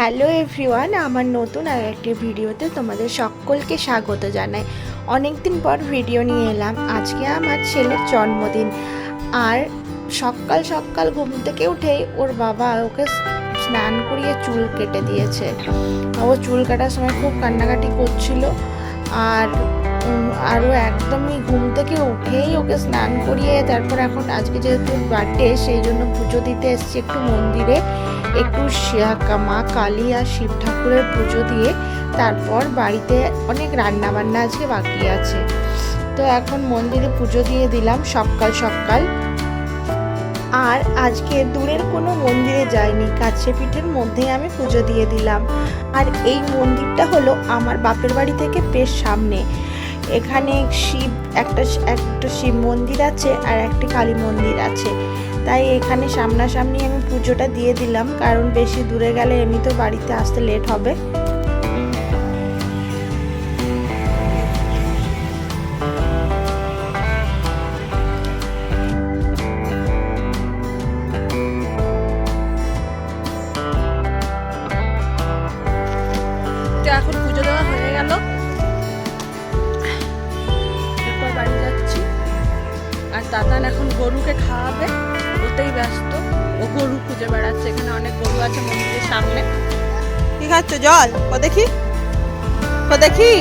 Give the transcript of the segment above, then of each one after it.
Hello everyone, আমার নতুন আর একটি ভিডিওতে তোমাদের সকলকে স্বাগত জানাই। অনেক দিন পর ভিডিও নিয়ে এলাম। আজকে আমার ছেলের জন্মদিন। আর সকাল সকাল ঘুম থেকে উঠেই ওর বাবা ওকে স্নান করিয়ে চুল কেটে দিয়েছে। ও চুল কাটার সময় খুব কান্নাকাটি করছিল। আর আরও একদমই ঘুম থেকে উঠেই ওকে স্নান করিয়ে তারপর এখন আজকে যেহেতু বার্থডে সেই জন্য পুজো দিতে এসেছি একটু মন্দিরে। একটু মা কালী আর শিব ঠাকুরের পুজো দিয়ে তারপর বাড়িতে অনেক রান্না বান্না আজকে বাকি আছে। তো এখন মন্দিরে পুজো দিয়ে দিলাম সকাল সকাল। আর আজকে দূরের কোনো মন্দিরে যাইনি, কাছে পিঠের মধ্যেই আমি পুজো দিয়ে দিলাম। আর এই মন্দিরটা হলো আমার বাপের বাড়ি থেকে বেশ সামনে। এখানে শিব একটা একটা শিব মন্দির আছে আর একটি কালী মন্দির আছে। তাই এখানে সামনাসামনি আমি পুজোটা দিয়ে দিলাম, কারণ বেশি দূরে গেলে এমনি তো বাড়িতে আসতে লেট হবে। আর এখন গরুকে খাওয়াবে ওতেই ব্যস্ত। ও গরু খুঁজে বেড়াচ্ছে এখানে অনেক গরু আছে মন্দিরের সামনে। কি খাচ্ছ? জল? ও দেখি। ও দেখি।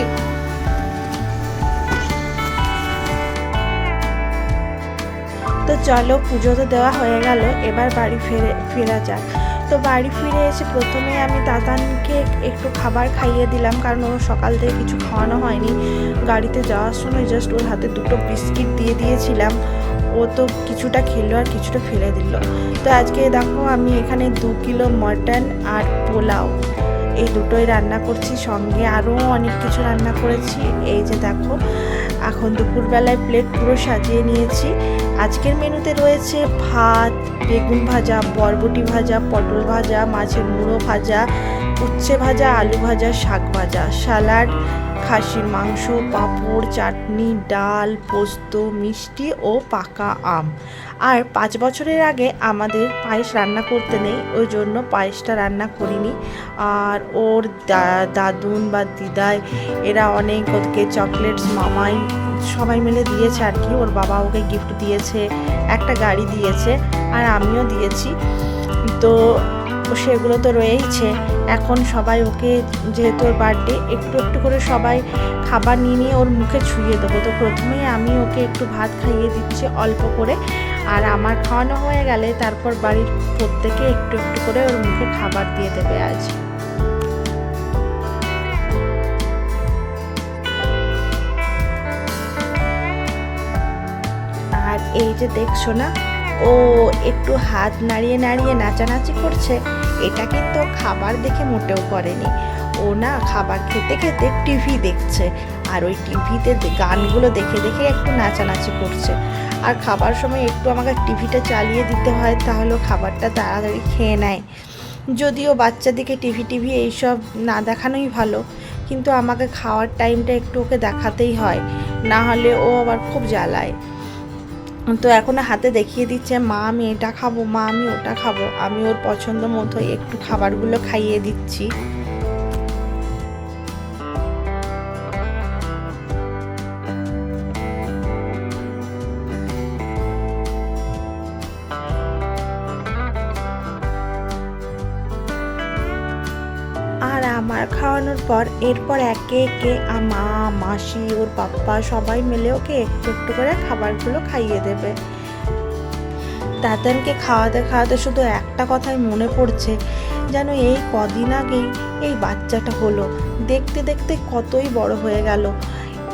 তো চলো পুজো তো দেওয়া হয়ে গেল এবার বাড়ি ফিরে ফেরা যাক। তো বাড়ি ফিরে এসে প্রথমে আমি দাদানকে একটু খাবার খাইয়ে দিলাম কারণ ওর সকাল থেকে কিছু খাওয়ানো হয়নি। গাড়িতে যাওয়ার সময় জাস্ট ওর হাতে দুটো বিস্কিট দিয়ে দিয়েছিলাম। ও তো কিছুটা খেলো আর কিছুটা ফেলে দিল। তো আজকে দেখো আমি এখানে দু কিলো মটন আর পোলাও এই দুটোই রান্না করছি, সঙ্গে আরও অনেক কিছু রান্না করেছি। এই যে দেখো, এখন দুপুরবেলায় প্লেট পুরো সাজিয়ে নিয়েছি। আজকের মেনুতে রয়েছে ভাত, বেগুন ভাজা, বরবটি ভাজা, পটল ভাজা, মাছের মুড়ো ভাজা উচ্ছে ভাজা, আলু ভাজা, শাক ভাজা স্যালাড খাসির মাংস, পাঁপড়, চাটনি, ডাল, পোস্ত, মিষ্টি ও পাকা আম। আর পাঁচ বছরের আগে আমাদের পায়েস রান্না করতে নেই, ওই জন্য পায়েসটা রান্না করিনি। আর ওর দাদুন বা দিদাই, এরা অনেক ওকে চকলেটস, মামাই, সবাই মিলে দিয়েছে আর কি। ওর বাবা ওকে গিফট দিয়েছে, একটা গাড়ি দিয়েছে, আর আমিও দিয়েছি। তো সেগুলো তো রয়েইছে। এখন সবাই ওকে, যেহেতু ওর বার্থডে, একটু একটু করে সবাই খাবার নিয়ে নিয়ে ওর মুখে ছুঁয়ে দেবো। তো প্রথমেই আমি ওকে একটু ভাত খাইয়ে দিচ্ছি অল্প করে। আর আমার খাওয়ানো হয়ে গেলে তারপর বাড়ির প্রত্যেকে একটু একটু করে ওর মুখে খাবার দিয়ে দেবে আজ। আর এই যে দেখছ না ও একটু হাত নাড়িয়ে নাড়িয়ে নাচানাচি করছে, এটা কিন্তু খাবার দেখে মোটেও করেনি। ও না খাবার খেতে খেতে টিভি দেখছে আর ওই টিভিতে গানগুলো দেখে দেখে একটু নাচানাচি করছে। আর খাবার সময় একটু আমাকে টিভিটা চালিয়ে দিতে হয়, তাহলে খাবারটা তাড়াতাড়ি খেয়ে নেয়। যদিও বাচ্চাদিকে টিভি টিভি এইসব না দেখানোই ভালো, কিন্তু আমাকে খাওয়ার টাইমটা একটু ওকে দেখাতেই হয়। না হলে ও আবার খুব জ্বালায়। তো এখন হাতে দেখিয়ে দিচ্ছে, মা, আমি এটা খাব, মা, আমি ওটা খাব। আমি ওর পছন্দ মতো একটু খাবারগুলো খাইয়ে দিচ্ছি। আমার খাওয়ানোর পর এরপর একে একে আ- মা মাসি, ওর পাপ্পা সবাই মিলে ওকে একটু একটু করে খাবারগুলো খাইয়ে দেবে। দাদানকে খাওয়াতে খাওয়াতে শুধু একটা কথাই মনে পড়ছে, যেন এই কদিন আগেই এই বাচ্চাটা হলো। দেখতে দেখতে কতই বড় হয়ে গেল।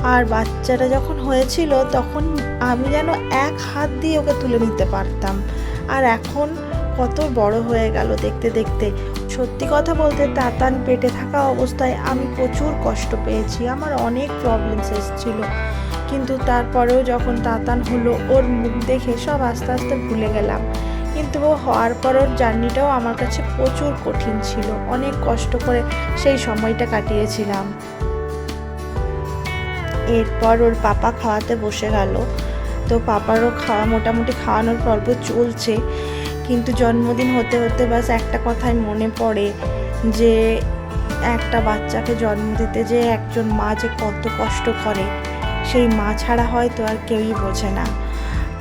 আর বাচ্চাটা যখন হয়েছিল তখন আমি যেন এক হাত দিয়ে ওকে তুলে নিতে পারতাম। আর এখন কত বড় হয়ে গেল দেখতে দেখতে। সত্যি কথা বলতে তাতান পেটে থাকা অবস্থায় আমি প্রচুর কষ্ট পেয়েছি, আমার অনেক প্রবলেমস এসেছিল। কিন্তু তারপরেও যখন তাতান হলো, ওর মুখ দেখে সব আস্তে আস্তে ভুলে গেলাম। কিন্তু ও হওয়ার পর ওর জার্নিটাও আমার কাছে প্রচুর কঠিন ছিল, অনেক কষ্ট করে সেই সময়টা কাটিয়েছিলাম। এরপর ওর পাপা খাওয়াতে বসে গেল। তো পাপারও খাওয়া মোটামুটি খাওয়ানোর পর্ব চলছে। কিন্তু জন্মদিন হতে হতে বাস একটা কথাই মনে পড়ে যে একটা বাচ্চাকে জন্ম দিতে যে একজন মা যে কত কষ্ট করে, সেই মা ছাড়া হয়তো আর কেউই বোঝে না।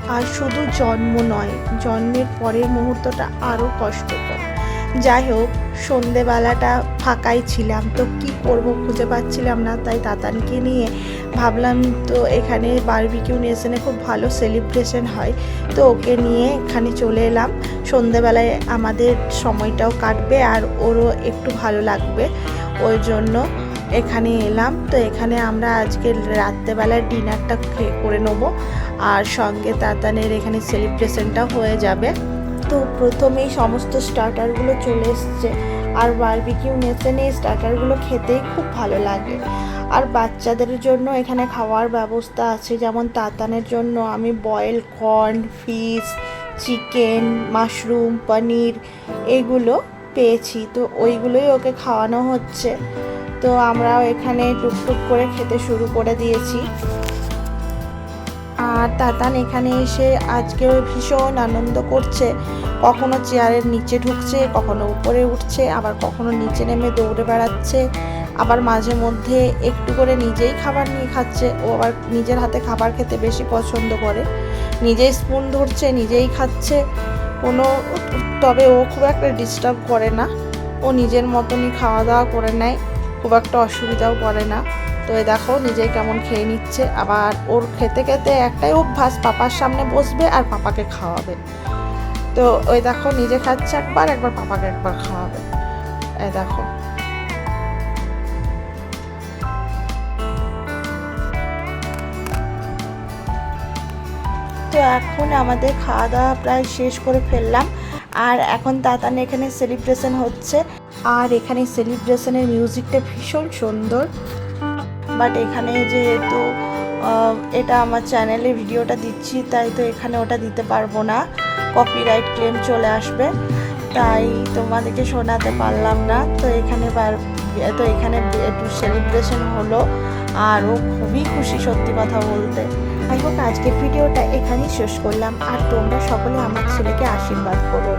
আর শুধু জন্ম নয়, জন্মের পরের মুহূর্তটা আরও কষ্টকর। যাই হোক সন্ধেবেলাটা ফাঁকাই ছিলাম, তো কি করব খুঁজে পাচ্ছিলাম না, তাই তাতানকে নিয়ে ভাবলাম তো এখানে বারবিকিউ নেশনে খুব ভালো সেলিব্রেশন হয়, তো ওকে নিয়ে এখানে চলে এলাম। সন্ধেবেলায় আমাদের সময়টাও কাটবে আর ওরও একটু ভালো লাগবে, ওই জন্য এখানে এলাম। তো এখানে আমরা আজকে রাত্রেবেলার ডিনারটা করে নেব, আর সঙ্গে তাতানের এখানে সেলিব্রেশনটাও হয়ে যাবে। তো প্রথমেই সমস্ত স্টার্টারগুলো চলে এসছে। আর বারবিকিউ নেশনে এই স্টার্টারগুলো খেতেই খুব ভালো লাগে। আর বাচ্চাদের জন্য এখানে খাওয়ার ব্যবস্থা আছে। যেমন তাতানের জন্য আমি boil corn fish chicken mushroom paneer এগুলো পেয়েছি। তো ওইগুলোই ওকে খাওয়ানো হচ্ছে। তো আমরাও এখানে টুকটুক করে খেতে শুরু করে দিয়েছি। আর তাতান এখানে এসে আজকে ভীষণ আনন্দ করছে। কখনো চেয়ারের নিচে ঢুকছে, কখনো উপরে উঠছে, আবার কখনো নিচে নেমে দৌড়ে বেড়াচ্ছে। আবার মাঝে মধ্যে একটু করে নিজেই খাবার নিয়ে খাচ্ছে। ও আবার নিজের হাতে খাবার খেতে বেশি পছন্দ করে। নিজেই স্পুন ধরছে, নিজেই খাচ্ছে। কোনো, তবে ও খুব একটা ডিস্টার্ব করে না। ও নিজের মতনই খাওয়া দাওয়া করে নেয়, খুব একটা অসুবিধাও করে না। তো এ দেখো নিজেই কেমন খেয়ে নিচ্ছে। আবার ওর খেতে খেতে একটাই অভ্যাস পাপার সামনে বসবে আর পাপাকে খাওয়াবে। তো ওই দেখো নিজে খাচ্ছে একবার একবার পাপাকে একবার খাওয়াবে। এই দেখো। তো এখন আমাদের খাওয়া দাওয়া প্রায় শেষ করে ফেললাম। আর এখন তাতান এখানে সেলিব্রেশন হচ্ছে। আর এখানে সেলিব্রেশনের মিউজিকটা ভীষণ সুন্দর। বাট এখানে যেহেতু এটা আমার চ্যানেলে ভিডিওটা দিচ্ছি, তাই তো এখানে ওটা দিতে পারব না। কপিরাইট ক্লেম চলে আসবে। তাই তোমাদেরকে শোনাতে পারলাম না। তো এখানে তো এখানে একটু সেলিব্রেশন হলো। আর ও খুবই খুশি সত্যি কথা বলতে। যাই হোক, আজকের ভিডিওটা এখানেই শেষ করলাম। আর তোমরা সকলে আমার ছেলেকে আশীর্বাদ করো।